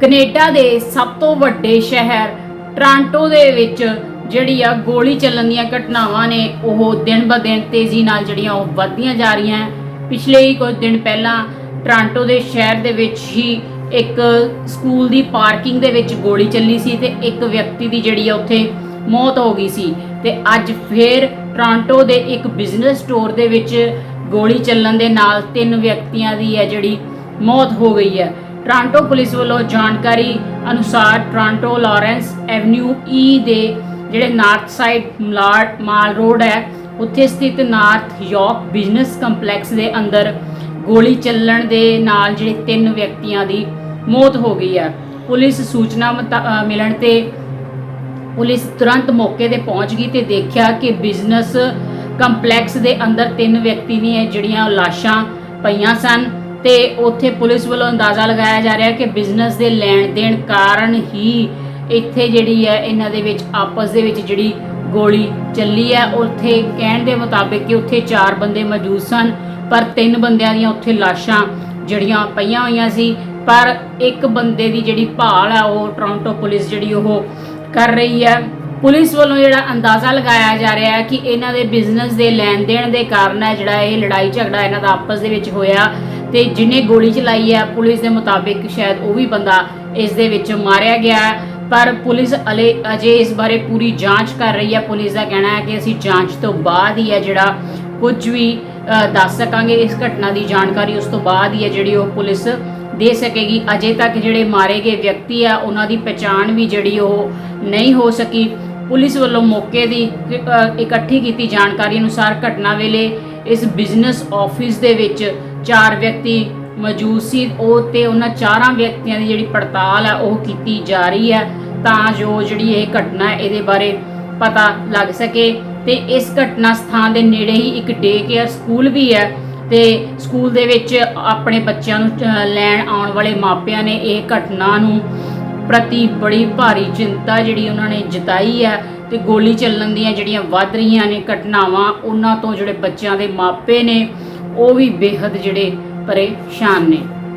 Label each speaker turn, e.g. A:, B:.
A: Canada ਦੇ ਸਭ ਤੋਂ ਵੱਡੇ ਸ਼ਹਿਰ ਟ੍ਰਾਂਟੋ ਦੇ ਵਿੱਚ ਜਿਹੜੀ ਆ ਗੋਲੀ ਚੱਲਣ ਦੀਆਂ ਘਟਨਾਵਾਂ ਨੇ, ਉਹ ਦਿਨ ਬ ਦਿਨ ਤੇਜ਼ੀ ਨਾਲ ਜਿਹੜੀਆਂ ਉਹ ਵੱਧਦੀਆਂ ਜਾ ਰਹੀਆਂ ਪਿਛਲੇ ਹੀ ਕੁਝ ਦਿਨ ਪਹਿਲਾਂ ਟ੍ਰਾਂਟੋ ਦੇ ਸ਼ਹਿਰ ਦੇ ਵਿੱਚ ਹੀ ਇੱਕ ਸਕੂਲ ਦੀ ਪਾਰਕਿੰਗ ਦੇ ਵਿੱਚ ਗੋਲੀ ਚੱਲੀ ਸੀ ਤੇ ਇੱਕ ਵਿਅਕਤੀ ਦੀ ਜਿਹੜੀ ਆ ਉੱਥੇ ਮੌਤ ਹੋ ਗਈ ਸੀ। ਤੇ ਅੱਜ ਫੇਰ ਟ੍ਰਾਂਟੋ ਦੇ ਇੱਕ ਬਿਜ਼ਨਸ ਸਟੋਰ ਦੇ ਵਿੱਚ ਗੋਲੀ ਚੱਲਣ ਦੇ ਨਾਲ ਤਿੰਨ ਵਿਅਕਤੀਆਂ ਦੀ ਹੈ ਜਿਹੜੀ ਮੌਤ ਹੋ ਗਈ ਹੈ। ਟ੍ਰਾਂਟੋ ਪੁਲਿਸ ਵੱਲੋਂ ਜਾਣਕਾਰੀ ਅਨੁਸਾਰ ਟ੍ਰਾਂਟੋ ਲਾਰੈਂਸ ਐਵਨਿਊ ਈ ਦੇ ਜਿਹੜੇ north side Malad mall road ਹੈ, ਉੱਥੇ ਸਥਿਤ ਨਾਰਥ ਯਾਰਕ ਬਿਜ਼ਨਸ ਕੰਪਲੈਕਸ ਦੇ ਅੰਦਰ ਗੋਲੀ ਚੱਲਣ ਦੇ ਨਾਲ ਜਿਹੜੇ ਤਿੰਨ ਵਿਅਕਤੀਆਂ ਦੀ ਮੌਤ ਹੋ ਗਈ ਹੈ। ਪੁਲਿਸ ਸੂਚਨਾ ਮਿਲਣ ਤੇ ਪੁਲਿਸ ਤੁਰੰਤ ਮੌਕੇ ਤੇ ਪਹੁੰਚ ਗਈ ਤੇ ਦੇਖਿਆ ਕਿ ਬਿਜ਼ਨਸ ਕੰਪਲੈਕਸ ਦੇ ਅੰਦਰ ਤਿੰਨ ਵਿਅਕਤੀ ਦੀਆਂ ਜਿਹੜੀਆਂ ਲਾਸ਼ਾਂ ਪਈਆਂ ਸਨ। ਤੇ ਉੱਥੇ ਪੁਲਿਸ ਵੱਲੋਂ ਅੰਦਾਜ਼ਾ ਲਗਾਇਆ ਜਾ ਰਿਹਾ ਕਿ ਬਿਜ਼ਨਸ ਦੇ ਲੈਣ ਦੇਣ ਕਾਰਨ ਹੀ ਇੱਥੇ ਜਿਹੜੀ ਹੈ, ਇਹਨਾਂ ਦੇ ਵਿੱਚ ਆਪਸ ਦੇ ਵਿੱਚ ਜਿਹੜੀ ਗੋਲੀ ਚੱਲੀ ਹੈ। ਉੱਥੇ ਕਹਿਣ ਦੇ ਮੁਤਾਬਿਕ ਕਿ ਉੱਥੇ ਚਾਰ ਬੰਦੇ ਮੌਜੂਦ ਸਨ, ਪਰ ਤਿੰਨ ਬੰਦਿਆਂ ਦੀਆਂ ਉੱਥੇ ਲਾਸ਼ਾਂ ਜਿਹੜੀਆਂ ਪਈਆਂ ਹੋਈਆਂ ਸੀ। ਪਰ ਇੱਕ ਬੰਦੇ ਦੀ ਜਿਹੜੀ ਭਾਲ ਹੈ ਉਹ ਟੋਰਾਂਟੋ ਪੁਲਿਸ ਜਿਹੜੀ ਉਹ ਕਰ ਰਹੀ ਹੈ। ਪੁਲਿਸ ਵੱਲੋਂ ਜਿਹੜਾ ਅੰਦਾਜ਼ਾ ਲਗਾਇਆ ਜਾ ਰਿਹਾ ਹੈ ਕਿ ਇਹਨਾਂ ਦੇ ਬਿਜ਼ਨਸ ਦੇ ਲੈਣ ਦੇਣ ਦੇ ਕਾਰਨ ਹੈ ਜਿਹੜਾ ਇਹ ਲੜਾਈ ਝਗੜਾ ਇਹਨਾਂ ਦਾ ਆਪਸ ਦੇ ਵਿੱਚ ਹੋਇਆ। ਤੇ ਜਿਹਨੇ ਗੋਲੀ ਚਲਾਈ ਹੈ, ਪੁਲਿਸ ਦੇ ਮੁਤਾਬਿਕ ਸ਼ਾਇਦ ਉਹ ਵੀ ਬੰਦਾ ਇਸ ਦੇ ਵਿੱਚ ਮਾਰਿਆ ਗਿਆ ਹੈ। ਪਰ ਪੁਲਿਸ ਅਲੇ, ਅਜੇ ਇਸ ਬਾਰੇ ਪੂਰੀ ਜਾਂਚ ਕਰ ਰਹੀ ਹੈ। ਪੁਲਿਸ ਦਾ ਕਹਿਣਾ ਹੈ ਕਿ ਅਸੀਂ ਜਾਂਚ ਤੋਂ ਬਾਅਦ ਹੀ ਹੈ ਜਿਹੜਾ ਕੁਝ ਵੀ ਦੱਸ ਸਕਾਂਗੇ। ਇਸ ਘਟਨਾ ਦੀ ਜਾਣਕਾਰੀ ਉਸ ਤੋਂ ਬਾਅਦ ਹੀ ਹੈ ਜਿਹੜੀ ਉਹ ਪੁਲਿਸ ਦੇ ਸਕੇਗੀ। ਅਜੇ ਤੱਕ ਜਿਹੜੇ ਮਾਰੇ ਗਏ ਵਿਅਕਤੀ ਆ, ਉਹਨਾਂ ਦੀ ਪਛਾਣ ਵੀ ਜਿਹੜੀ ਉਹ ਨਹੀਂ ਹੋ ਸਕੀ। ਪੁਲਿਸ ਵੱਲੋਂ ਮੌਕੇ ਦੀ ਇਕੱਠੀ ਕੀਤੀ ਜਾਣਕਾਰੀ ਅਨੁਸਾਰ ਘਟਨਾ ਵੇਲੇ ਇਸ ਬਿਜ਼ਨਸ ਆਫਿਸ ਦੇ ਵਿੱਚ ਚਾਰ ਵਿਅਕਤੀ ਮੌਜੂਦ ਸੀ। ਉਹ ਤੇ ਉਹਨਾਂ ਚਾਰਾਂ ਵਿਅਕਤੀਆਂ ਦੀ ਜਿਹੜੀ ਪੜਤਾਲ ਹੈ ਉਹ ਕੀਤੀ ਜਾ ਰਹੀ ਹੈ ਤਾਂ ਜੋ ਜਿਹੜੀ ਇਹ ਘਟਨਾ ਹੈ, ਇਹਦੇ ਬਾਰੇ ਪਤਾ ਲੱਗ ਸਕੇ। ਤੇ ਇਸ ਘਟਨਾ ਸਥਾਨ ਦੇ ਨੇੜੇ ਹੀ ਇੱਕ ਡੇ ਕੇਅਰ ਸਕੂਲ ਵੀ ਹੈ। ਤੇ ਸਕੂਲ ਦੇ ਵਿੱਚ ਆਪਣੇ ਬੱਚਿਆਂ ਨੂੰ ਲੈਣ ਆਉਣ ਵਾਲੇ ਮਾਪਿਆਂ ਨੇ ਇਹ ਘਟਨਾ ਨੂੰ ਪ੍ਰਤੀ ਬੜੀ ਭਾਰੀ ਚਿੰਤਾ ਜਿਹੜੀ ਉਹਨਾਂ ਨੇ ਜਤਾਈ ਹੈ। ਤੇ ਗੋਲੀ ਚੱਲਣ ਦੀਆਂ ਜਿਹੜੀਆਂ ਵੱਧ ਰਹੀਆਂ ਨੇ ਘਟਨਾਵਾਂ, ਉਹਨਾਂ ਤੋਂ ਜਿਹੜੇ ਬੱਚਿਆਂ ਦੇ ਮਾਪੇ ਨੇ, ਉਹ ਵੀ ਬੇਹੱਦ ਜਿਹੜੇ ਪਰੇਸ਼ਾਨ ਨੇ।